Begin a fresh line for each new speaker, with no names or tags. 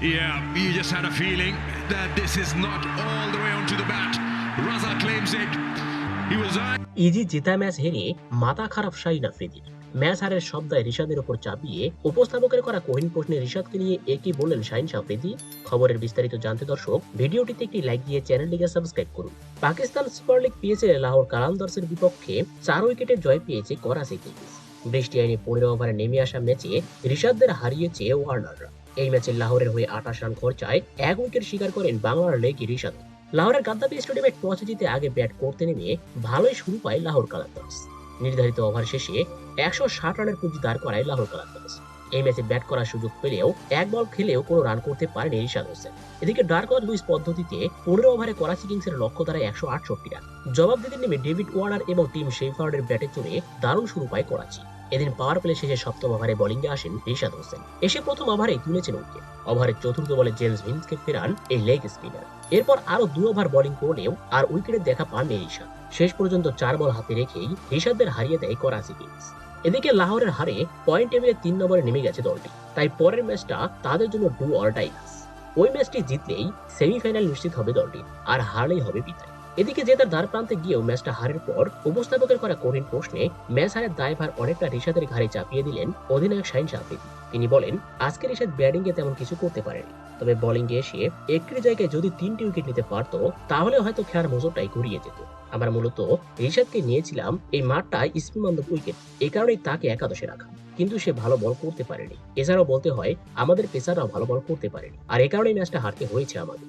Yeah, you just had a feeling that this is not all the way onto the bat. Raza claims it. He was
easy জেতা match হেরে মাথা খারাপ Shahin আফ্রিদির match হারের শব্দায় রিশাদের উপর চাপিয়ে উপস্থাপকের করা কহিন প্রশ্নে রিশাদকে নিয়ে একই বললেন শাহিন আফ্রিদি খবরের বিস্তারিত জানতে দর্শক ভিডিওটিতে একটি লাইক দিয়ে চ্যানেলটিকে সাবস্ক্রাইব করুন Pakistan super league PSA Lahore কালান্দার্সের বিপক্ষে চার উইকেটে জয় পেয়েছে করাচি কিংস বৃষ্টি আইনে পনেরো ওভারে নেমে আসা ম্যাচে রিশাদদের হারিয়েছে ওয়ার্নাররা। এই ম্যাচে লাহোরের হয়ে আঠাশ রান খরচায় এক উইকেট শিকার করেন বাংলার লেগ রিশাদ। লাহোরের গাদ্দাফি স্টেডিয়ামে টস জিতে আগে ব্যাট করতে নেমে ভালোই শুরু পায় লাহোর কালান্দার্স নির্ধারিত ওভার শেষে একশো ষাট রানের পুঁজি দাঁড় করায় লাহোর কালান্দার্স এই ম্যাচে ব্যাট করার সুযোগ পেলেও এক বল খেলেও কোনো রান করতে পারেনি রিশাদ হোসেন। এদিকে ডার্ক লুইস পদ্ধতিতে পনেরো ওভারে করাচি কিংসের লক্ষ্য দ্বারা একশো আটষট্টি রান। জবাব দিতে নেমে ডেভিড ওয়ার্নার এবং টিম শেফার্ডের ব্যাটে চলে দারুণ শুরু পায় করাচি। এদিন পাওয়ার প্লে শেষে সপ্তম ওভারে বোলিংয়ে আসেন রিশাদ হোসেন। এসে প্রথম ওভারেই তুলেছেন উইকেট। ওভারের চতুর্থ বলে জেমস ভিন্সকে ফেরান এই লেগ স্পিনার। এরপর আরও দু ওভার বোলিং করলেও আর উইকেটের দেখা পাননি রিশাদ। শেষ পর্যন্ত চার বল হাতে রেখেই রিশাদদের হারিয়ে দেয় করাচি কিংস। এদিকে লাহোরের হারে পয়েন্ট টেবিলে তিন নম্বরে নেমে গেছে দলটি। তাই পরের ম্যাচটা তাদের জন্য ডু অর ডাই ওই ম্যাচটি জিতলেই সেমিফাইনাল নিশ্চিত হবে দলটি, আর হারলেই হবে বিদায় এদিকে জেতার দ্বার প্রান্তে গিয়েও ম্যাচটা হারের পর উপস্থাপকের করা কঠিন প্রশ্নে ম্যাচ হারের দায়ভার অনেকটা রিশাদের ঘাড়ে চাপিয়ে দিলেন অধিনায়ক শাহিন শাহরিদ তিনি বলেন, আজকে ব্যাটিং এ তেমন কিছু করতে পারেনি। তবে বোলিং এ এসে একটি জায়গায় যদি তিনটি উইকেট নিতে পারতো, তাহলে হয়তো খেলার মজুরটাই ঘুরিয়ে যেত। আমরা মূলত রিশাদকে নিয়েছিলাম এই মাঠটা স্পিন বান্ধব উইকেট এই কারণেই তাকে একাদশে রাখা। কিন্তু সে ভালো বল করতে পারেনি। এছাড়াও বলতে হয়, আমাদের পেসাররাও ভালো বল করতে পারেনি। আর এ কারণেই ম্যাচটা হারতে হয়েছে আমাদের।